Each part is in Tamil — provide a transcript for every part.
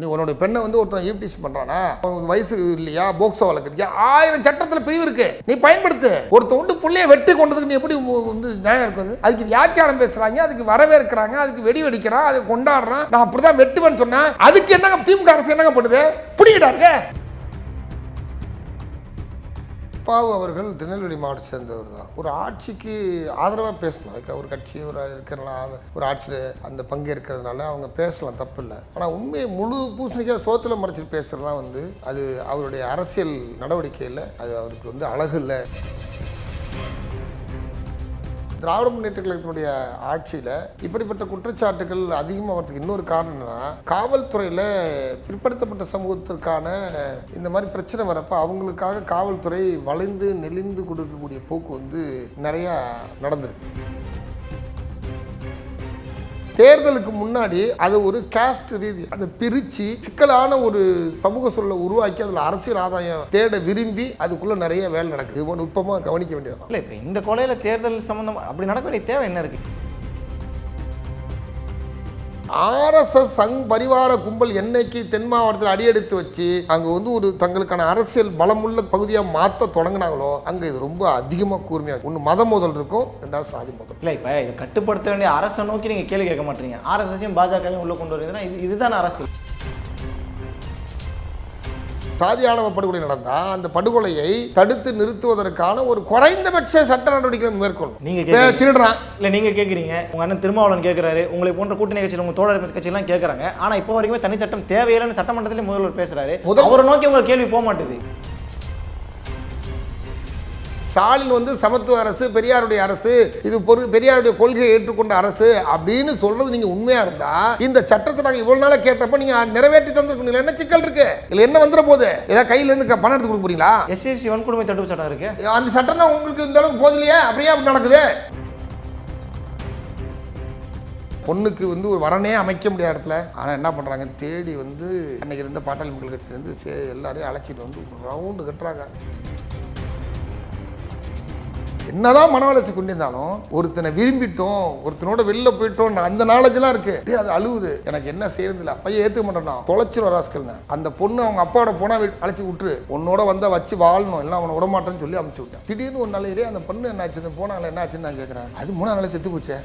நீ உன்னோட பெண்ணை வந்து ஒருத்தன் ஈப்டிஸ் பண்றானா? வயசு இல்லையா? போக்சோ வளர்க்குறியா ஆயிரம் சட்டத்துல பிரிவு இருக்கு. நீ பயன்படுத்து. ஒருத்தன் உண்டு புள்ளைய வெட்டி கொண்டதுக்கு நீ எப்படி வந்து நியாயம் இருக்குது? அதுக்கு வியாக்கியானம் பேசுறாங்க அதுக்கு வரவேற்கிறாங்க அதுக்கு வெடி வெடிக்கிறான் அதை கொண்டாடுறான். நான் அப்படிதான் வெட்டுவேன்னு சொன்னேன். அதுக்கு என்னங்க திமுக அரசு என்னங்க பண்ணுது? பிடிக்கிட்டா இருக்க அப்பாவு அவர்கள் திருநெல்வேலி மாவட்டத்தை சேர்ந்தவர் தான். ஒரு ஆட்சிக்கு ஆதரவாக பேசணும் அதுக்கு ஒரு கட்சி ஒரு இருக்கிறனால ஒரு ஆட்சியில் அந்த பங்கு இருக்கிறதுனால அவங்க பேசலாம் தப்பு இல்லை. ஆனால் உண்மையை முழு பூசணிக்காக சோத்தில் மறைச்சிட்டு பேசுறதுலாம் வந்து அது அவருடைய அரசியல் நடவடிக்கையில் அது அவருக்கு வந்து அழகு இல்லை. திராவிட முன்னேற்ற கழகத்தினுடைய ஆட்சியில் இப்படிப்பட்ட குற்றச்சாட்டுகள் அதிகமாக வரதுக்கு இன்னொரு காரணம் என்னன்னா காவல்துறையில் பிற்படுத்தப்பட்ட சமூகத்திற்கான இந்த மாதிரி பிரச்சனை வரப்ப அவங்களுக்காக காவல்துறை வளைந்து நெளிந்து கொடுக்கக்கூடிய போக்கு வந்து நிறையா நடந்திருக்கு. தேர்தலுக்கு முன்னாடி அதை ஒரு காஸ்ட் ரீதி அதை பிரித்து சிக்கலான ஒரு சமூக சூழலை உருவாக்கி அதில் அரசியல் ஆதாயம் தேட விரும்பி அதுக்குள்ளே நிறைய வேலை நடக்குது. நுட்பமாக கவனிக்க வேண்டியது இல்லை இப்போ இந்த கொலையில் தேர்தல் சம்மந்தம் அப்படி நடக்க வேண்டிய தேவை என்ன இருக்குது ஆர்எஸ்எஸ் சங் பரிவார கும்பல் என்னைக்கு தென் மாவட்டத்தில் அடியெடுத்து வச்சு அங்கே வந்து ஒரு தங்களுக்கான அரசியல் பலமுள்ள பகுதியாக மாற்ற தொடங்கினாங்களோ அங்கே இது ரொம்ப அதிகமாக கூர்மையாக ஒன்று மத முதல் இருக்கும் ரெண்டாவது சாதி மதம் இல்லை இப்போ இதை கட்டுப்படுத்த வேண்டிய அரசை நோக்கி நீங்கள் கேள்வி கேட்க மாட்டீங்க. ஆர்எஸ்எஸையும் பாஜகவையும் உள்ளே கொண்டு வரீங்கன்னா இது இதுதான் அரசியல். சாதி ஆணவ படுகொலை நடந்தால் அந்த படுகொலையை தடுத்து நிறுத்துவதற்கான ஒரு குறைந்தபட்ச சட்ட நடவடிக்கை மேற்கொள்ளும் நீங்க இப்ப கேக்குறீங்க. திருடுறான். இல்லை நீங்கள் கேட்குறீங்க உங்கள் அண்ணன் திருமாவளவன் கேட்குறாரு உங்களை போன்ற கூட்டணி கட்சியில் உங்கள் தோழர் கட்சியெல்லாம் கேட்குறாங்க ஆனால் இப்போ வரைக்குமே தனி சட்டம் தேவையில்லைன்னு சட்டமன்றத்திலே முதல்வர் பேசுறாரு. முதல்- அவரை நோக்கி உங்கள் கேள்வி போக மாட்டுது ஸ்டாலின் வந்து சமத்துவ அரசு பெரியாருடைய அரசு இது பொரு பெரியாருடைய கொள்கையை ஏற்றுக்கொண்ட அரசு அப்படின்னு சொல்றது நீங்க உண்மையா இருந்தா இந்த சட்டத்தை நாங்க இவ்வளவு நாளா கேட்டப்ப நீங்க நிறைவேற்றி தந்திருக்கீங்க என்ன சிக்கல் இருக்கு? இதுல என்ன வந்துட போகுது? ஏதாவது கையில இருந்து பணம் எடுத்து கொடுக்க போறீங்களா? எஸ்சிஎஸ்சி வன்கொடுமை தடுப்பு சட்டம் இருக்கு. அந்த சட்டம் தான் உங்களுக்கு இந்த அளவுக்கு போதிலையே? அப்படியே அப்படி நடக்குது? பொண்ணுக்கு வந்து ஒரு வரனே அமைக்க முடியாத இடத்துல ஆனால் என்ன பண்ணுறாங்க தேடி வந்து அன்னைக்கு இருந்த பாட்டாளி மக்கள் கட்சியிலேருந்து சே எல்லாரையும் அழைச்சிட்டு வந்து ரவுண்டு கட்டுறாங்க. என்னதான் மன வளர்ச்சி கொண்டிருந்தாலும் ஒருத்தனை விரும்பிட்டோம் ஒருத்தனோட வெளில போயிட்டோம் அந்த நாலேஜ்லாம் இருக்கு. டேய், அது அழுவுது. எனக்கு என்ன செய்யறது இல்லை. பையன் ஏற்றுக்க மாட்டேன் தொலைச்சிரும் ராஸ்கல்னு. அந்த பொண்ணு அவங்க அப்பாவோட போனா அழைச்சி விட்டுரு. உன்னோட வந்தா வச்சு வாழணும். இல்லை அவனை விட மாட்டேன்னு சொல்லி அமுச்சு விட்டேன். திடீர்னு ஒரு நாளையிலே அந்த பொண்ணு என்ன ஆச்சு போனால என்ன ஆச்சுன்னு நான் கேட்குறேன் அது மூணு நாளே செத்து போச்சேன்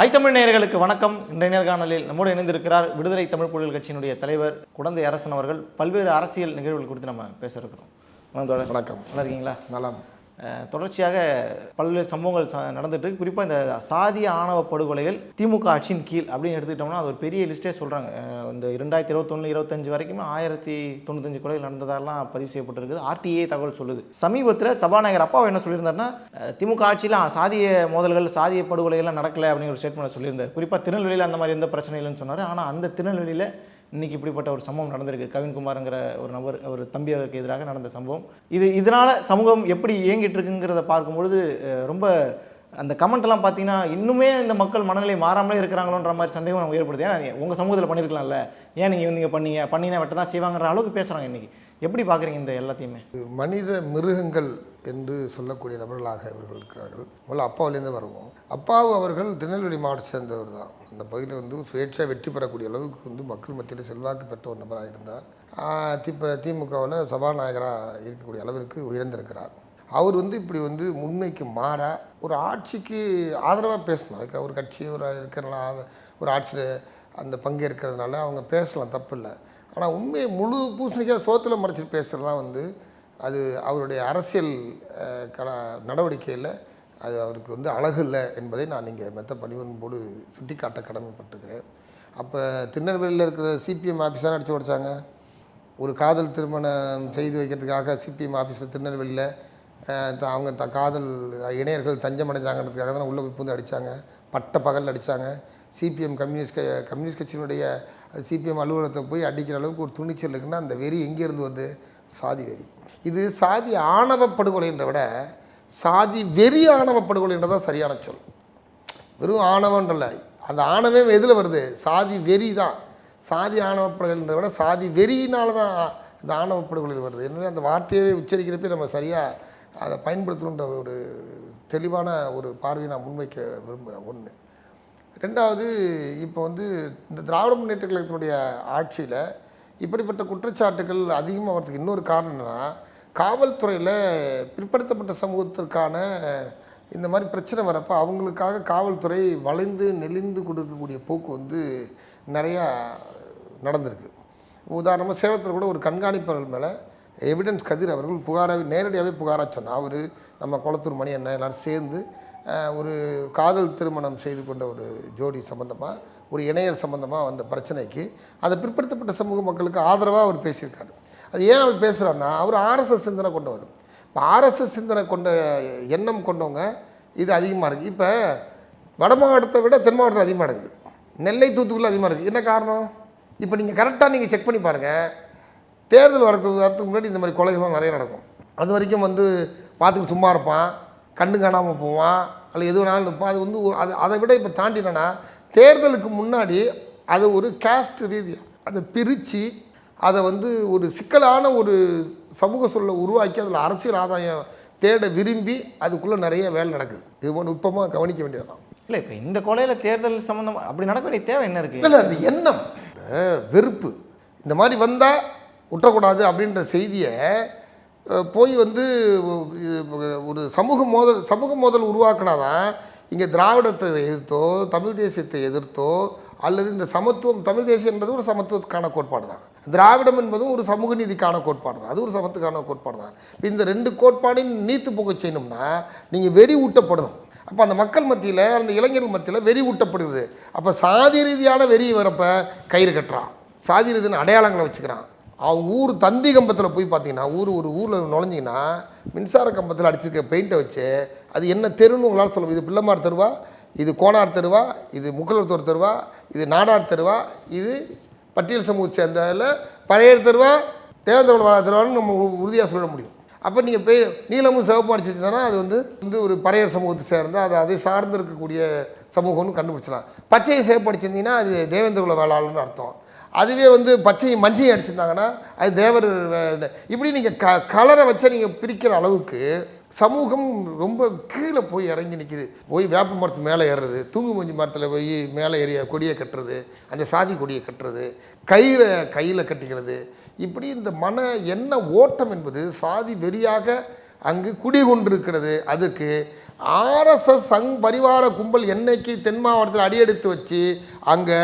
ஐத்தமிழ் நேயர்களுக்கு வணக்கம். இன்றைய நேர்காணலில் நம்மோடு இணைந்திருக்கிறார் விடுதலை தமிழ் புலிகள் கட்சியினுடைய தலைவர் குடந்தை அரசன் அவர்கள். பல்வேறு அரசியல் நிகழ்வுகள் குறித்து நம்ம பேச இருக்கிறோம். வணக்கம் நல்லா இருக்கீங்களா? அஹ், தொடர்ச்சியாக பல்வேறு சம்பவங்கள் நடந்துட்டு இருக்கு. குறிப்பாக இந்த சாதிய ஆணவ படுகொலைகள் திமுக ஆட்சியின் கீழ் அப்படின்னு எடுத்துக்கிட்டோம்னா அது ஒரு பெரிய லிஸ்ட்டே சொல்கிறாங்க இந்த இரண்டாயிரத்தி இருபத்தொன்று இருபத்தஞ்சு வரைக்குமே ஆயிரத்தி தொண்ணூத்தஞ்சு கொலைகள் நடந்ததெல்லாம் பதிவு செய்யப்பட்டிருக்குது. ஆர்டிஏ தகவல் சொல்லுது. சமீபத்தில் சபாநாயகர் அப்பா என்ன சொல்லியிருந்தாருன்னா திமுக ஆட்சியில் சாதிய மோதல்கள் சாதிய படுகொலைகள்லாம் நடக்கலை அப்படிங்கிற ஒரு ஸ்டேட்மெண்ட் சொல்லியிருந்தார். குறிப்பாக திருநெல்வேலியில் அந்த மாதிரி எந்த பிரச்சனை இல்லைன்னு சொன்னார். ஆனால் அந்த திருநெல்வேலியில் இன்றைக்கி இப்படிப்பட்ட ஒரு சம்பவம் நடந்திருக்கு. கவின்குமார்ங்கிற ஒரு நபர் ஒரு தம்பி அவருக்கு எதிராக நடந்த சம்பவம். இது இதனால் சமூகம் எப்படி இயங்கிட்டு இருக்குங்கிறத பார்க்கும்பொழுது ரொம்ப அந்த கமெண்ட் எல்லாம் பார்த்தீங்கன்னா இன்னுமே இந்த மக்கள் மனநிலை மாறாமலே இருக்கிறாங்களோன்ற மாதிரி சந்தேகம் நமக்கு ஏற்படுது. ஏன்னா உங்கள் சமூகத்தில் பண்ணியிருக்கலாம்ல ஏன் நீங்கள் நீங்கள் பண்ணீங்க? பண்ணினா வெட்ட தான் செய்வாங்கிற அளவுக்கு பேசுகிறாங்க இன்றைக்கி எப்படி பார்க்குறீங்க இந்த எல்லாத்தையுமே? மனித மிருகங்கள் என்று சொல்லக்கூடிய நபர்களாக இவர்கள் இருக்கிறார்கள். முதல்ல அப்பாவிலேருந்து வருவோம். அப்பாவு அவர்கள் திருநெல்வேலி மாவட்டத்தை சேர்ந்தவர் தான். அந்த பகுதியில் வந்து சுயேட்சையாக வெற்றி பெறக்கூடிய அளவுக்கு வந்து மக்கள் மத்தியில் செல்வாக்கு பெற்ற ஒரு நபராக இருந்தார். திப்ப திமுகவில் சபாநாயகராக இருக்கக்கூடிய அளவிற்கு உயர்ந்திருக்கிறார். அவர் வந்து இப்படி வந்து முன்மைக்கு மாற ஒரு ஆட்சிக்கு ஆதரவாக பேசணும். அதுக்கு ஒரு கட்சி ஒரு இருக்கிறனால ஒரு ஆட்சியில் அந்த பங்கு இருக்கிறதுனால அவங்க பேசலாம் தப்பு இல்லை. ஆனால் உண்மையை முழு பூசணிக்காக சோத்தில் மறைச்சிட்டு பேசுகிறதுலாம் வந்து அது அவருடைய அரசியல் கல நடவடிக்கையில் அது அவருக்கு வந்து அழகு இல்லை என்பதை நான் இங்கே மெத்த பணிவன்போடு சுட்டிக்காட்ட கடமைப்பட்டுக்கிறேன் அப்போ திருநெல்வேலியில் இருக்கிற சிபிஎம் ஆஃபீஸாக அடித்து உடைச்சாங்க ஒரு காதல் திருமணம் செய்து வைக்கிறதுக்காக சிபிஎம் ஆஃபீஸில் திருநெல்வேலியில் அவங்க த காதல் இணையர்கள் தஞ்சம் அடைஞ்சாங்கிறதுக்காக தான் உள்ளே போய் பூந்து அடித்தாங்க பட்ட பகல் அடித்தாங்க சிபிஎம் கம்யூனிஸ்ட் க- கம்யூனிஸ்ட் கட்சியினுடைய சிபிஎம் அலுவலகத்தை போய் அடிக்கிற அளவுக்கு ஒரு துணிச்சல் இருக்குன்னா அந்த வெறி எங்கேருந்து வருது? சாதி வெறி. இது சாதி ஆணவ படுகொலைன்றதை விட சாதி வெறி ஆணவ படுகொலைன்றதான் சரியான சொல். வெறும் ஆணவன்றல அந்த ஆணவம் எதில் வருது? சாதி வெறி தான். சாதி ஆணவப்படுகொலைன்றதை விட சாதி வெறியினால தான் இந்த ஆணவப்படுகொலை வருது. என்னென்னா அந்த வார்த்தையவே உச்சரிக்கிறப்ப நம்ம சரியாக அதை பயன்படுத்தணுன்ற ஒரு தெளிவான ஒரு பார்வையை நான் முன்வைக்க விரும்புகிறேன். ஒன்று. ரெண்டாவது இப்போ வந்து இந்த திராவிட முன்னேற்ற கழகத்தினுடைய ஆட்சியில் இப்படிப்பட்ட குற்றச்சாட்டுகள் அதிகமாக வரதுக்கு இன்னொரு காரணம் என்னென்னா காவல்துறையில் பிற்படுத்தப்பட்ட சமூகத்திற்கான இந்த மாதிரி பிரச்சனை வரப்போ அவங்களுக்காக காவல்துறை வளைந்து நெளிந்து கொடுக்கக்கூடிய போக்கு வந்து நிறையா நடந்திருக்கு. உதாரணமாக சேலத்தில் கூட ஒரு கண்காணிப்பாளர் மேலே எவிடன்ஸ் கதிர் அவர்கள் புகாராக நேரடியாகவே புகாராக சொன்னார். அவர் நம்ம குளத்தூர் மணி அண்ணன் எல்லாரும் சேர்ந்து ஒரு காதல் திருமணம் செய்து கொண்ட ஒரு ஜோடி சம்மந்தமாக ஒரு இணையர் சம்மந்தமாக வந்த பிரச்சனைக்கு அதை பிற்படுத்தப்பட்ட சமூக மக்களுக்கு ஆதரவாக அவர் பேசியிருக்காரு. அது ஏன் அவர் பேசுகிறாருன்னா அவர் ஆர்எஸ்எஸ் சிந்தனை கொண்டவர். இப்போ ஆர்எஸ்எஸ் சிந்தனை கொண்ட எண்ணம் கொண்டவங்க இது அதிகமாக இருக்குது இப்போ வட மாவட்டத்தை விட தென் மாவட்டத்தில் அதிகமாக இருக்குது. நெல்லை தூத்துக்குள்ளே அதிகமாக இருக்குது என்ன காரணம்? இப்போ நீங்கள் கரெக்டாக நீங்கள் செக் பண்ணி பாருங்கள் தேர்தல் வரதுக்கு வரதுக்கு முன்னாடி இந்த மாதிரி கொலைகள்லாம் நிறைய நடக்கும். அது வரைக்கும் வந்து பார்த்துட்டு சும்மா இருப்பான் கண்ணு காணாமல் போவான் அல்ல எது வேணாலும் இருப்பான். அது வந்து அது அதை விட இப்போ தாண்டி என்னன்னா தேர்தலுக்கு முன்னாடி அது ஒரு கேஸ்ட் ரீதியாக அதை பிரித்து அதை வந்து ஒரு சிக்கலான ஒரு சமூக சூழலை உருவாக்கி அதில் அரசியல் ஆதாயம் தேட விரும்பி அதுக்குள்ளே நிறைய வேலை நடக்குது. இது நுட்பமாக கவனிக்க வேண்டியதுதான். இல்லை இப்போ இந்த கொலையில் தேர்தல் சம்மந்தமாக அப்படி நடக்க வேண்டிய தேவை என்ன இருக்குது இல்லை அந்த எண்ணம் வெறுப்பு இந்த மாதிரி வந்தால் விட்டக்கூடாது அப்படின்ற செய்தியை போய் வந்து ஒரு சமூக மோதல் சமூக மோதல் உருவாக்கினாதான் இங்கே திராவிடத்தை எதிர்த்தோ தமிழ் தேசியத்தை எதிர்த்தோ அல்லது இந்த சமத்துவம் தமிழ் தேசியம் என்பது ஒரு சமத்துவத்துக்கான கோட்பாடு தான். திராவிடம் என்பதும் ஒரு சமூக நீதிக்கான கோட்பாடு தான். அது ஒரு சமத்துக்கான கோட்பாடு தான். இந்த ரெண்டு கோட்பாடையும் நீத்து போக செய்யணும்னா நீங்கள் வெறி ஊட்டப்படணும். அப்போ அந்த மக்கள் மத்தியில் அந்த இளைஞர்கள் மத்தியில் வெறி ஊட்டப்படுகிறது. அப்போ சாதி ரீதியான வெறி வரப்போ கயிறு கட்டுறான். சாதி ரீதியான அடையாளங்களை வச்சுக்கிறான். அவன் ஊர் தந்தி கம்பத்தில் போய் பார்த்தீங்கன்னா ஊர் ஒரு ஊரில் நுழைஞ்சிங்கன்னா மின்சார கம்பத்தில் அடிச்சிருக்க பெயிண்ட்டை வச்சு அது என்ன தெருன்னு உங்களால் சொல்ல இது பிள்ளைமார் தெருவா? இது கோனார் தெருவா? இது முக்கலத்தூர் தெருவா? இது நாடார் தெருவா? இது பட்டியல் சமூகத்தை சேர்ந்ததில் பழைய தெருவா? தேவேந்திர வாழ தெருவான்னு நம்ம உறுதியாக சொல்ல முடியும். அப்போ நீங்கள் பெய் நீளமும் சிவப்பு அடிச்சு அது வந்து வந்து ஒரு பறையர் சமூகத்தை சேர்ந்தால் அது அதை சார்ந்து இருக்கக்கூடிய சமூகம்னு கண்டுபிடிச்சலாம் பச்சையை சிவப்பு அடிச்சிருந்தீங்கன்னா அது தேவேந்திர வேளாளர்னு அர்த்தம். அதுவே வந்து பச்சையும் மஞ்சையும் அடிச்சிருந்தாங்கன்னா அது தேவர் இப்படி நீங்கள் க கலரை வச்சு நீங்கள் பிரிக்கிற அளவுக்கு சமூகம் ரொம்ப கீழே போய் இறங்கி நிற்கிது போய் வேப்ப மரத்து மேலே ஏறுறது தூங்கு மஞ்சு மரத்தில் போய் மேலே ஏறிய கொடியை கட்டுறது அந்த சாதி கொடியை கட்டுறது கயிறை கையில் கட்டிக்கிறது. இப்படி இந்த மன என்ன ஓட்டம் என்பது சாதி வெறியாக அங்கு குடிகொண்டிருக்கிறது. அதுக்கு ஆர்எஸ்எஸ் சங் பரிவார கும்பல் என்னைக்கு தென் மாவட்டத்தில் அடியெடுத்து வச்சு அங்கே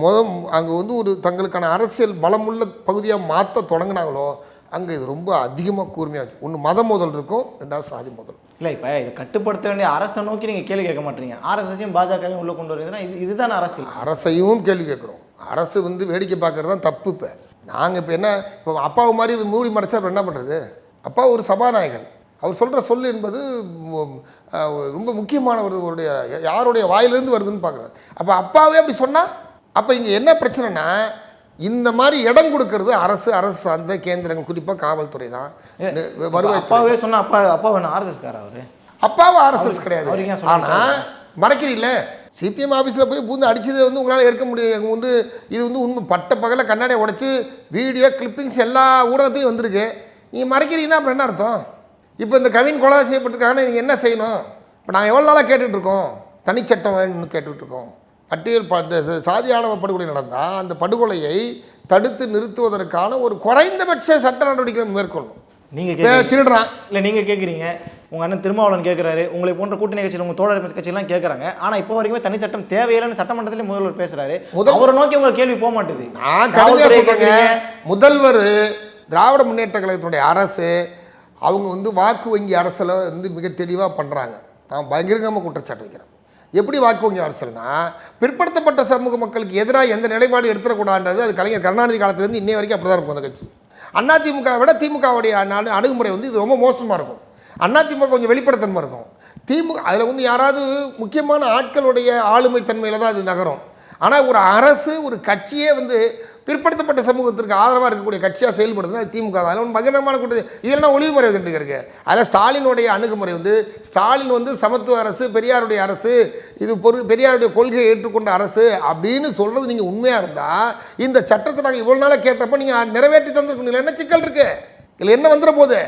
முத அங்கே வந்து ஒரு தங்களுக்கான அரசியல் பலமுள்ள பகுதியாக மாற்ற தொடங்கினாங்களோ அங்கே இது ரொம்ப அதிகமாக கூர்மையாச்சு ஒன்று மத மோதல் இருக்கும் ரெண்டாவது சாதி மோதல். இல்லை இப்போ இதை கட்டுப்படுத்த வேண்டிய அரசை நோக்கி நீங்கள் கேள்வி கேட்க மாட்டீங்க. ஆர்எஸ்எஸையும் பாஜகவையும் உள்ளே கொண்டு வருதுன்னா இது இதுதானே அரசியல் அரசையும் கேள்வி கேட்குறோம். அரசு வந்து வேடிக்கை பார்க்குறது தான் தப்பு இப்போ. நாங்கள் இப்போ என்ன இப்போ அப்பாவை மாதிரி மூடி மறைச்சா அப்புறம் என்ன பண்ணுறது அப்பா ஒரு சபாநாயகர். அவர் சொல்கிற சொல் என்பது ரொம்ப முக்கியமானவருடைய யாருடைய வாயிலிருந்து வருதுன்னு பார்க்குறேன் அப்போ அப்பாவே அப்படி சொன்னால் அப்போ இங்கே என்ன பிரச்சனைனா இந்த மாதிரி இடம் கொடுக்கறது அரசு அரசு சார்ந்த கேந்திரங்கள் குறிப்பாக காவல்துறை தான். வருவாய் அப்பாவே சொன்னா அப்பா அப்பா வேணும் ஆர்எஸ்எஸ்கார அவரு? அப்பாவும் ஆர்எஸ்எஸ் கிடையாது. ஆனால் மறைக்கிறீல்ல சிபிஎம் ஆஃபீஸில் போய் பூந்து அடிச்சதை வந்து உங்களால் எடுக்க முடியும் அங்க வந்து இது வந்து உண்மை. பட்ட பகலில் கண்ணாடியை உடைச்சி வீடியோ கிளிப்பிங்ஸ் எல்லா ஊடகத்தையும் வந்திருக்கு. நீங்கள் மறைக்கிறீங்கன்னா அப்புறம் என்ன அர்த்தம்? இப்போ இந்த கவின் கொலை செய்யப்பட்டிருக்காங்கன்னா நீங்கள் என்ன செய்யணும்? இப்போ நாங்கள் எவ்வளோ நாளாக கேட்டுட்டு இருக்கோம் தனிச்சட்டம் வேணும்னு கேட்டுட்டு இருக்கோம் பட்டியல் ப சாதி ஆணவ படுகொலை நடந்தால் அந்த படுகொலையை தடுத்து நிறுத்துவதற்கான ஒரு குறைந்தபட்ச சட்ட நடவடிக்கை மேற்கொள்ளணும். நீங்க இப்போ கேட்க திருடுறான். இல்லை நீங்க கேட்குறீங்க உங்க அண்ணன் திருமாவளவன் கேட்குறாரு உங்களை போன்ற கூட்டணி கட்சியில் உங்க தோழர் கட்சியெல்லாம் கேட்குறாங்க ஆனா இப்போ வரைக்குமே தனி சட்டம் தேவையில்லைன்னு சட்டமன்றத்திலே முதல்வர் பேசுறாரு. முதல்- அவரை நோக்கி உங்க கேள்வி போக மாட்டுது. நான் கடுமையாக சொல்கிறேங்க. முதல்வர் திராவிட முன்னேற்ற கழகத்தினுடைய அரசு அவங்க வந்து வாக்கு வங்கி அரசில் வந்து மிக தெளிவாக பண்ணுறாங்க நான் பகிரங்கமாக குற்றச்சாட்டு வைக்கிறேன். எப்படி வாக்கு வங்கி அரசியல்னா பிற்படுத்தப்பட்ட சமூக மக்களுக்கு எதிராக எந்த நிலைப்பாடு எடுத்துடக்கூடாதுன்றது அது கலைஞர் கருணாநிதி காலத்துலேருந்து இன்னை வரைக்கும் அப்படி தான் இருக்கும் அந்த கட்சி. அதிமுக விட திமுகவுடைய அணுகுமுறை வந்து இது ரொம்ப மோசமாக இருக்கும். அதிமுக கொஞ்சம் வெளிப்படைத்தன்மை இருக்கும். திமுக அதில் வந்து யாராவது முக்கியமான ஆட்களுடைய ஆளுமை தன்மையில் தான் அது நகரும். ஆனால் ஒரு அரசு ஒரு கட்சியே வந்து பிற்படுத்தப்பட்ட சமூகத்திற்கு ஆதரவாக இருக்கக்கூடிய கட்சியாக செயல்படுதுன்னா திமுக தான். அதில் பகிரங்கமான கூட்டணி இதெல்லாம் ஒளிவுமுறை கண்டு இருக்கு. அதில் ஸ்டாலினுடைய அணுகுமுறை வந்து ஸ்டாலின் வந்து சமத்துவ அரசு பெரியாருடைய அரசு இது பொரு பெரியாருடைய கொள்கையை ஏற்றுக்கொண்ட அரசு அப்படின்னு சொல்கிறது நீங்கள் உண்மையாக இருந்தால் இந்த சட்டத்தை நாங்கள் இவ்வளோ நாளாக கேட்டப்போ நீங்கள் நிறைவேற்றி தந்துருக்கீங்க என்ன சிக்கல் இருக்கு? இதில் என்ன வந்துட போகுது?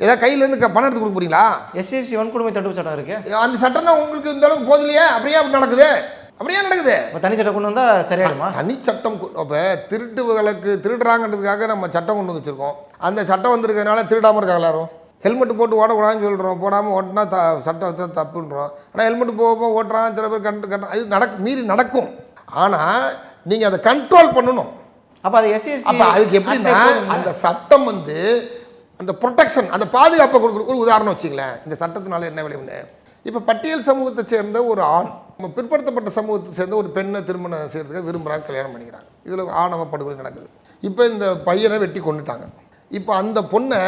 ஏதாவது கையிலேருந்து பணம் எடுத்து கொடுக்க போறீங்களா? எஸ்சிஎஸ்சி வன்கொடுமை தடுப்பு சட்டம் இருக்கு. அந்த சட்டம் தான் உங்களுக்கு இந்த அளவுக்கு போதிலையே அப்படியே அப்படி நடக்குது? அப்படியே நடக்குது? இப்போ தனி சட்டம் கொண்டு வந்தால் சரியாயிடுமா? தனி சட்டம் இப்போ திருட்டு வழக்கு திருடுறாங்கன்றதுக்காக நம்ம சட்டம் கொண்டு வந்து வச்சுருக்கோம். அந்த சட்டம் வந்திருக்கிறதுனால திருடாமல் இருக்காங்க எல்லாரும். ஹெல்மெட் போட்டு ஓடக்கூடாதுன்னு சொல்கிறோம் போடாமல் ஓட்டினா த சட்டம் தப்புன்றோம். ஆனால் ஹெல்மெட் போக ஓட்டுறான் சில பேர் கண்டு கண்டு அது நடக் மீறி நடக்கும். ஆனால் நீங்கள் அதை கண்ட்ரோல் பண்ணணும். அப்போ அது எஸ்சிஎஸ்சி அப்போ அதுக்கு எப்படின்னா அந்த சட்டம் வந்து அந்த ப்ரொடெக்ஷன் அந்த பாதுகாப்பை கொடுக்குற ஒரு உதாரணம் வச்சுங்களேன். இந்த சட்டத்தினால என்ன விளைவுன்னு. இப்போ பட்டியல் சமூகத்தை சேர்ந்த ஒரு ஆண் நம்ம பிற்படுத்தப்பட்ட சமூகத்தை சேர்ந்த ஒரு பெண்ணை திருமணம் செய்கிறதுக்கு விரும்புகிறாங்க கல்யாணம் பண்ணிக்கிறாங்க. இதில் ஆணவ படுகொலை நடக்குது. இப்போ இந்த பையனை வெட்டி கொண்டுட்டாங்க இப்போ அந்த பொண்ணை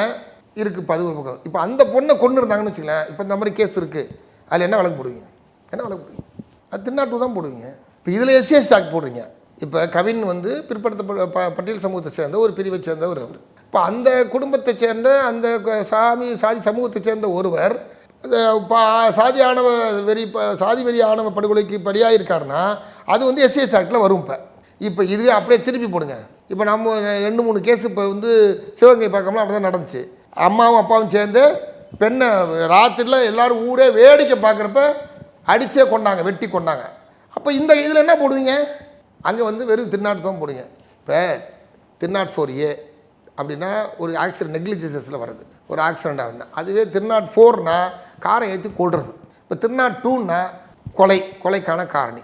இருக்குது பதிவு பக்கம். இப்போ அந்த பொண்ணை கொண்டு இருந்தாங்கன்னு வச்சுங்களேன் இப்போ இந்த மாதிரி கேஸ் இருக்குது அதில் என்ன வழக்கு போடுவீங்க? என்ன வழக்கு போடுவீங்க? அது திருநாட்டு தான் போடுவீங்க. இப்போ இதில் எஸ்சிஎஸ் டாக் போடுறீங்க. இப்போ கவின் வந்து பிற்படுத்தப்பட்ட ப பட்டியல் சமூகத்தை சேர்ந்த ஒரு பிரிவை சேர்ந்த ஒரு அவர். இப்போ அந்த குடும்பத்தை சேர்ந்த அந்த சாமி சாதி சமூகத்தை சேர்ந்த ஒருவர் அஹ், பா- சாதி ஆணவ வெறி இப்போ சாதி வெறி ஆணவ படுகொலைக்கு படியாக இருக்காருன்னா அது வந்து எஸ்சிஎஸ் ஆக்டில் வரும் இப்போ. இப்போ இதுவே அப்படியே திருப்பி போடுங்க. இப்போ நம்ம ரெண்டு மூணு கேஸ் இப்போ வந்து சிவகங்கை பக்கம்லாம் அப்படி தான் நடந்துச்சு. அம்மாவும் அப்பாவும் சேர்ந்து பெண்ணை ராத்திரியில் எல்லோரும் ஊரே வேடிக்கை பார்க்குறப்ப அடித்தே கொண்டாங்க வெட்டி கொண்டாங்க. அப்போ இந்த இதில் என்ன போடுவீங்க? அங்கே வந்து வெறும் திருநாட்டு தான் போடுங்க. இப்போ திருநாட் ஃபோர் ஏ அப்படின்னா ஒரு ஆக்சிடென்ட் நெக்லிஜிசஸில் வருது ஒரு ஆக்சிடென்ட் ஆகுதுன்னா. அதுவே திருநாட் ஃபோர்னா காரை ஏற்றி கொள்வது இப்போ திருநாட் டூன்னா கொலை கொலைக்கான காரணி.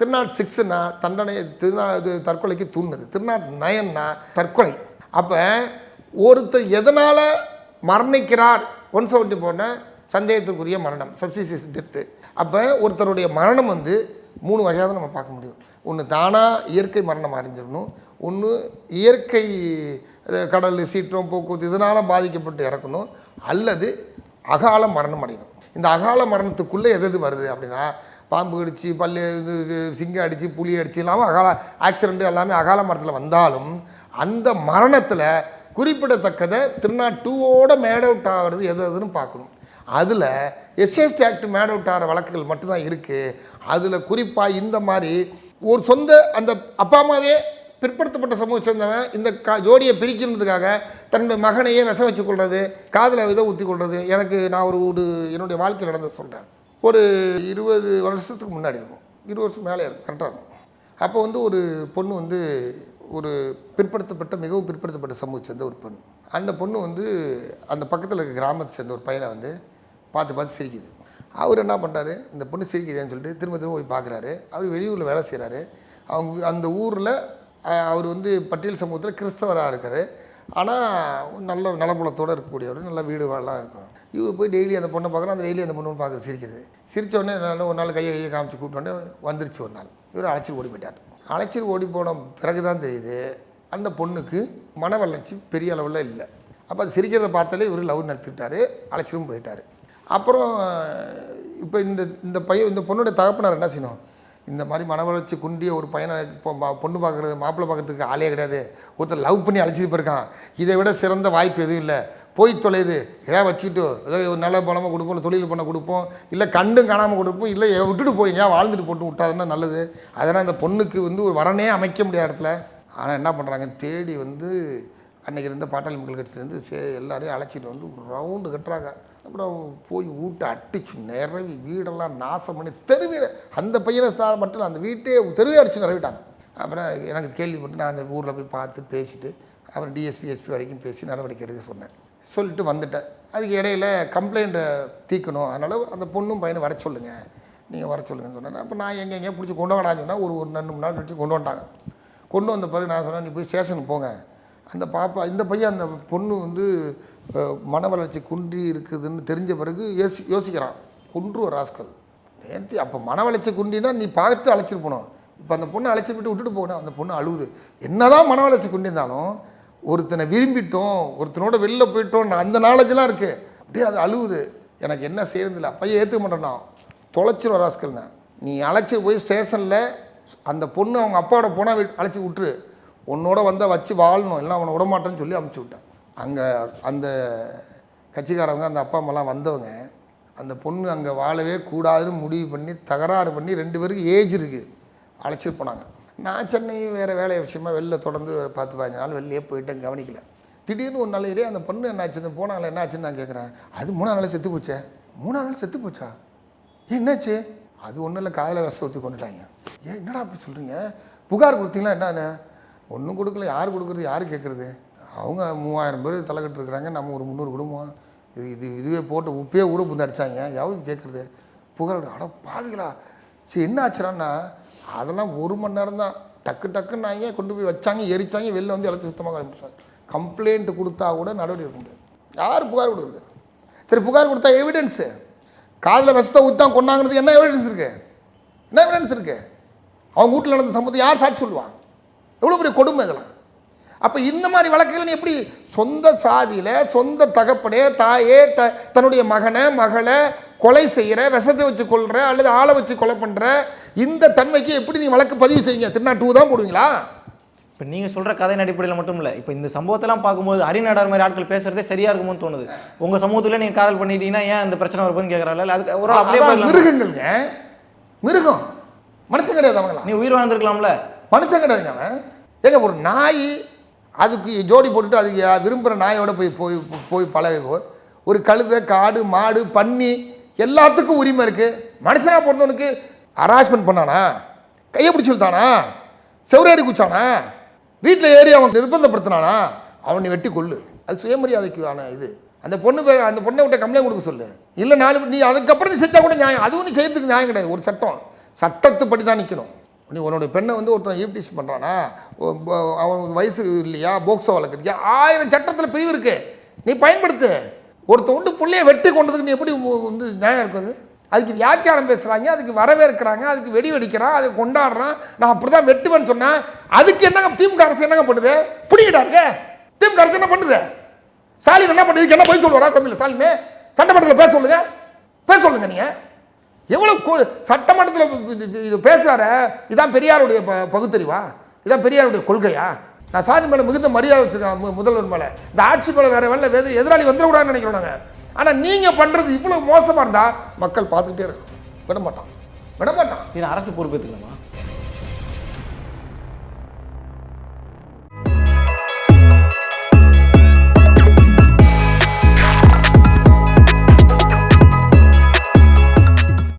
திருநாட் சிக்ஸ்னா தண்டனை திருநா இது தற்கொலைக்கு தூண்டுது திருநாட் நயன்னா தற்கொலை. அப்போ ஒருத்தர் எதனால் மரணிக்கிறார்? ஒன் செவன்ட்டி போன சந்தேகத்துக்குரிய மரணம் சப்சிசிஸ் டெத்து அப்போ ஒருத்தருடைய மரணம் வந்து மூணு வகையாக தான் நம்ம பார்க்க முடியும். ஒன்று தானாக இயற்கை மரணம் அறிஞ்சிடணும். ஒன்று இயற்கை கடல் சீற்றம் போக்குவரத்து இதனால் பாதிக்கப்பட்டு இறக்கணும். அல்லது அகால மரணம் அடையணும். இந்த அகால மரணத்துக்குள்ளே எது எது வருது அப்படின்னா பாம்பு கடிச்சு பல்லு இது இது சிங்கம் அடித்து புலி அடிச்சு இல்லாமல் அகால ஆக்சிடென்ட் எல்லாமே அகால மரத்தில் வந்தாலும் அந்த மரணத்தில் குறிப்பிடத்தக்கதை திருநாட் டூவோட மேட் அவுட் ஆகிறது எது எதுன்னு பார்க்கணும். அதில் எஸ்எஸ்டி ஆக்ட் மேட் அவுட் ஆகிற வழக்குகள் மட்டும்தான் இருக்குது அதில் குறிப்பாக இந்த மாதிரி ஒரு சொந்த அந்த அப்பா அம்மாவே பிற்படுத்தப்பட்ட சமூகம் சேர்ந்தவன் இந்த கா ஜோடியை பிரிக்கணுன்றதுக்காக தன்னுடைய மகனையே விஷம் வச்சு கொள்வது காதில் இதை ஊற்றி கொள்வது எனக்கு நான் ஒரு ஒரு என்னுடைய வாழ்க்கை நடந்தது சொல்கிறேன் ஒரு இருபது வருஷத்துக்கு முன்னாடி இருக்கும். இருபது வருஷம் மேலே இருக்கும் கரெக்டாக இருக்கும். அப்போ வந்து ஒரு பொண்ணு வந்து ஒரு பிற்படுத்தப்பட்ட மிகவும் பிற்படுத்தப்பட்ட சமூகத்தை சேர்ந்த ஒரு பொண்ணு. அந்த பொண்ணு வந்து அந்த பக்கத்தில் இருக்க கிராமத்தை சேர்ந்த ஒரு பையனை வந்து பார்த்து பார்த்து சிரிக்குது. அவர் என்ன பண்ணுறாரு இந்த பொண்ணு சிரிக்குதுன்னு சொல்லிட்டு திரும்ப திரும்ப போய் பார்க்குறாரு. அவர் வெளியூரில் வேலை செய்கிறாரு அவங்க அந்த ஊரில் அவர் வந்து பட்டியல் சமூகத்தில் கிறிஸ்தவராக இருக்கார். ஆனால் நல்ல நலபுலத்தோடு இருக்கக்கூடியவர் நல்ல வீடு வாழலாம் இருக்கும் இவர் போய் டெய்லி அந்த பொண்ணை பார்க்குறோம் அந்த டெய்லி அந்த பொண்ணு பார்க்குறது சிரிக்கிறது. சிரிச்ச உடனே ஒரு நாள் கையை கையை காமிச்சு கூப்பிட்டோன்னே வந்துருச்சு ஒரு நாள். இவர் அழைச்சிட்டு ஓடி போயிட்டார். அழைச்சிட்டு ஓடி போன பிறகு தான் தெரியுது அந்த பொண்ணுக்கு மன வளர்ச்சி பெரிய அளவில் இல்லை. அப்போ அது சிரிக்கிறத பார்த்தாலே இவர் லவ் நடத்திட்டார் அழைச்சிட்டும் போயிட்டார். அப்புறம் இப்போ இந்த இந்த பையன் இந்த பொண்ணுடைய தகப்பனார் என்ன செய்யணும்? இந்த மாதிரி மன வளர்ச்சி குண்டிய ஒரு பையனை இப்போ பொண்ணு பார்க்குறது மாப்பிள்ளை பார்க்குறதுக்கு ஆளே கிடையாது. ஒருத்தர் லவ் பண்ணி அழைச்சிட்டு போயிருக்கான். இதை விட சிறந்த வாய்ப்பு எதுவும் இல்லை. போய் தொலையுது ஏதாவது வச்சுக்கிட்டு ஏதோ ஒரு நல்ல பலமாக கொடுப்போம் இல்லை தொழில் பண்ண கொடுப்போம் இல்லை கண்டும் காணாமல் கொடுப்போம் இல்லை விட்டுட்டு போய் ஏன் வாழ்ந்துட்டு போட்டு விட்டாதுன்னா நல்லது. அதனால் அந்த பொண்ணுக்கு வந்து ஒரு வரனே அமைக்க முடியாத இடத்துல ஆனால் என்ன பண்ணுறாங்க தேடி வந்து அன்றைக்கி இருந்த பாட்டாளி மக்கள் கட்சியிலேருந்து சே எல்லாரையும் அழைச்சிட்டு வந்து ஒரு ரவுண்டு கட்டுறாங்க. அப்புறம் போய் வீட்டை அடிச்சு நிறவி வீடெல்லாம் நாசம் பண்ணி தெருவே அந்த பையனை சார் மட்டும் அந்த வீட்டே தெருவே அடிச்சு நிறவிட்டாங்க அப்புறம் எனக்கு கேள்விப்பட்டு நான் அந்த ஊரில் போய் பார்த்து பேசிட்டு அப்புறம் டிஎஸ்பி எஸ்பி வரைக்கும் பேசி நடவடிக்கை எடுக்க சொன்னேன். சொல்லிட்டு வந்துட்டேன். அதுக்கு இடையில கம்ப்ளைண்ட்டை தீர்க்கணும். அதனால் அந்த பொண்ணும் பையனை வர சொல்லுங்கள் நீங்கள் வர சொல்லுங்கன்னு சொன்னேன். அப்போ நான் எங்கே எங்கேயும் பிடிச்சி கொண்டு வரான்னு சொன்னால் ஒரு ஒரு ரெண்டு மூணு நாள் கழிச்சு கொண்டு வந்துட்டாங்க. கொண்டு வந்த பிறகு நான் சொன்னேன் நீ போய் ஸ்டேஷனுக்கு போங்க. அந்த பாப்பா இந்த பையன் அந்த பொண்ணு வந்து மன வளர்ச்சி குன்றி இருக்குதுன்னு தெரிஞ்ச பிறகு யோசி யோசிக்கிறான். குன்று ஒரு ராஸ்கல். நேர்த்தி அப்போ மன வளர்ச்சி குண்டினா நீ பார்த்து அழைச்சிட்டு போகணும். இப்போ அந்த பொண்ணை அழைச்சிட்டு விட்டு விட்டுட்டு போகணும். அந்த பொண்ணு அழுகுது என்னதான் மன வளர்ச்சி குண்டிருந்தாலும் ஒருத்தனை விரும்பிட்டோம் ஒருத்தனோட வெளில போயிட்டோம் அந்த நாலேஜெலாம் இருக்குது அப்படியே அது அழுவுது. எனக்கு என்ன செய்யறதில்ல பையன் ஏற்றுக்க மாட்டேன்னா தொலைச்சிரும் ராஸ்கல்னு. நீ அழைச்சி போய் ஸ்டேஷனில் அந்த பொண்ணு அவங்க அப்பாவோட போனால் அழைச்சி விட்டுரு. உன்னோட வந்தால் வச்சு வாழணும். இல்லை அவனை விட மாட்டேன்னு சொல்லி அமுச்சு விட்டான். அங்கே அந்த கட்சிக்காரவங்க அந்த அப்பா அம்மாலாம் வந்தவங்க அந்த பொண்ணு அங்கே வாழவே கூடாதுன்னு முடிவு பண்ணி தகராறு பண்ணி ரெண்டு பேருக்கு ஏஜ் இருக்குது அழைச்சிட்டு போனாங்க. நான் சென்னை வேறு வேலை விஷயமா வெளில தொடர்ந்து பார்த்து பதினஞ்சு நாள் வெளிலே போயிட்டேன் கவனிக்கல. திடீர்னு ஒரு நாள் அந்த பொண்ணு என்னாச்சு போனாங்களே என்னாச்சுன்னு நான் கேட்குறேன் அது மூணாம் நாள் செத்து போச்சே? மூணாம் நாள் செத்து போச்சா? என்னாச்சு? அது ஒன்றும் இல்லை காதில் விஷம் ஊற்றி கொண்டுட்டாங்க. ஏன் என்னடா அப்படி சொல்கிறீங்க புகார் கொடுத்தீங்களா என்னன்னு? ஒன்றும் கொடுக்கல. யார் கொடுக்குறது? யார் கேட்குறது? அவங்க மூவாயிரம் பேர் தலைக்கட்டு இருக்கிறாங்க நம்ம ஒரு முந்நூறு குடும்பம். இது இது இதுவே போட்டு உப்பே ஊட புந்து அடித்தாங்க யாரும் கேட்குறது? புகார் கொடு- அட பாவிகளா. சரி என்ன ஆச்சுறான்னா அதெல்லாம் ஒரு மணி நேரம் தான். டக்கு டக்குன்னு நாங்க கொண்டு போய் வச்சாங்க எரிச்சாங்க வெளில வந்து எல்லாத்தையும் சுத்தமாக ஆரம்பிச்சாங்க கம்ப்ளைண்ட் கொடுத்தா கூட நடவடிக்கை எடுக்க முடியாது. யார் புகார் கொடுக்குறது? சரி புகார் கொடுத்தா எவிடன்ஸு காதில் விஷத்தை ஊத்தான் கொண்டாங்கிறது என்ன எவிடன்ஸ் இருக்குது என்ன எவிடன்ஸ் இருக்குது அவங்க வீட்டில் நடந்த சம்பவத்தை யார் சாட்சி சொல்லுவா? எவ்வளோ பெரிய கொடுமை இதெல்லாம்? அப்போ இந்த மாதிரி வழக்குகள் நீ எப்படி சொந்த சாதியில் சொந்த தகப்பனே தாயே த தன்னுடைய மகனை மகளை கொலை செய்கிற விஷத்தை வச்சு கொல்ற அல்லது ஆளை வச்சு கொலை பண்ணுற இந்த தன்மைக்கு எப்படி நீ வழக்கு பதிவு செய்யுங்க திருநா டூ தான் போடுவீங்களா? இப்போ நீங்கள் சொல்கிற கதையின் அடிப்படையில் மட்டும் இல்லை. இப்போ இந்த சம்பவத்தெல்லாம் பார்க்கும்போது ஹரிநாடார் மாதிரி ஆட்கள் பேசுறதே சரியா இருக்குமோன்னு தோணுது. உங்கள் சமூகத்தில் நீங்கள் காதல் பண்ணிட்டீங்கன்னா ஏன் இந்த பிரச்சனை வருதுன்னு கேட்குறாள் அதுக்கு ஒரு அப்படியே. மிருகங்கள்ங்க. மிருகம். மனுஷன் கிடையாது அவங்களாம் நீ உயிர் வாழ்ந்துருக்கலாம்ல. மனுஷன் கிடையாதுங்க அவன். ஏங்க ஒரு நாய் அதுக்கு ஜோடி போட்டுட்டு அதுக்கு விரும்புகிற நாயோட போய் போய் போய் பழகோ ஒரு கழுதை காடு மாடு பன்னி எல்லாத்துக்கும் உரிமை இருக்குது மனுஷனாக பிறந்தவனுக்கு ஹராஸ்மெண்ட் பண்ணானா? கையை பிடிச்சி விழுத்தானா செவரேறி குச்சானா வீட்டில் ஏறி அவன் நிர்பந்தப்படுத்தினானா? அவனை வெட்டி கொள்ளு அது சுயமரியாதைக்கான இது. அந்த பொண்ணு பே- அந்த பொண்ணை விட்ட கம்ப்ளைண்ட் கொடுக்க சொல்லு. இல்லை நாலு நீ அதுக்கப்புறம் நீ செஞ்சால் கூட நியாயம். அதுவும் நீ செய்யறதுக்கு நியாயம் கிடையாது. ஒரு சட்டம். சட்டத்துப்படி தான் நிற்கணும் நீ உன்னோட பெண்ணை வந்து ஒருத்தன் ஈப்டிஸ் பண்ணுறானா அவன் வயசு இல்லையா? போக்ஸோ வழக்கு ஆயிரம் சட்டத்தில் பிரிவு இருக்கு. நீ பயன்படுத்து. ஒருத்தன் உண்டு பிள்ளைய வெட்டி கொண்டதுக்கு நீ எப்படி வந்து நியாயம் இருக்குது அதுக்கு வியாக்கியானம் பேசுகிறாங்க அதுக்கு வரவேற்கிறாங்க அதுக்கு வெடி வெடிக்கிறான் அதை கொண்டாடுறான். நான் அப்படி தான் வெட்டுவேன்னு சொன்னேன். அதுக்கு என்னங்க திமுக அரசு என்னங்க பண்ணுது? பிடிக்கிட்டா இருக்கு? திமுக அரசு என்ன பண்ணுது? ஸ்டாலின் என்ன பண்ணுது? என்ன போய் சொல்லுவாரா தமிழில்? ஸ்டாலின் சட்டமன்றத்தில் பேச சொல்லுங்க. பேச சொல்லுங்க நீங்கள் எவ்வளோ சட்டமன்றத்தில் இது- பேசுகிறார இதான் பெரியாருடைய ப- பகுத்தறிவா? இதான் பெரியாருடைய கொள்கையா? நான் சாதி மேலே மிகுந்த மரியாதை வச்சுருக்கேன் முதல்வர் மேலே. இந்த ஆட்சி மேலே வேறு வேலை வேறு எதிராளி வந்துடக்கூடாதுன்னு நினைக்கிறோம் நாங்கள் ஆனால் நீங்கள் பண்ணுறது இவ்வளோ மோசமாக இருந்தால் மக்கள் பார்த்துக்கிட்டே இருக்கும் விட மாட்டான் விட மாட்டான் அரசு பொறுப்பேற்றுக்கலாமா